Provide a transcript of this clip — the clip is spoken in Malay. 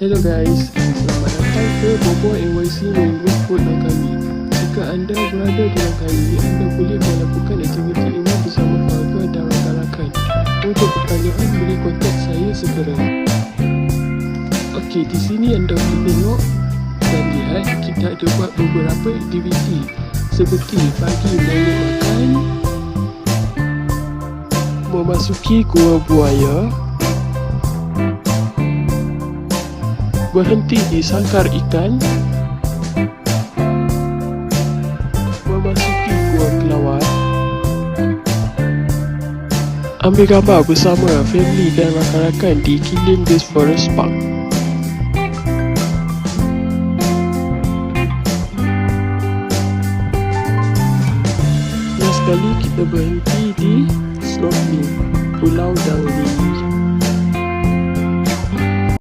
Hello guys, selamat datang ke Bobo NYC Main Group Food kami. Jika anda berada di kami, anda boleh melakukan aktiviti ini bersama keluarga dan rakan-rakan. Untuk pertanyaan, boleh kontak saya segera. Okey, di sini anda boleh tengok dan lihat kita ada buat beberapa aktiviti seperti pagi balik makan, memasuki gua buaya, berhenti di sangkar ikan memasuki gua kelawar. Ambil gambar bersama family dan rakan-rakan di Killing Base Forest Park. Last sekali kita berhenti di Snorkeling Pulau Dangli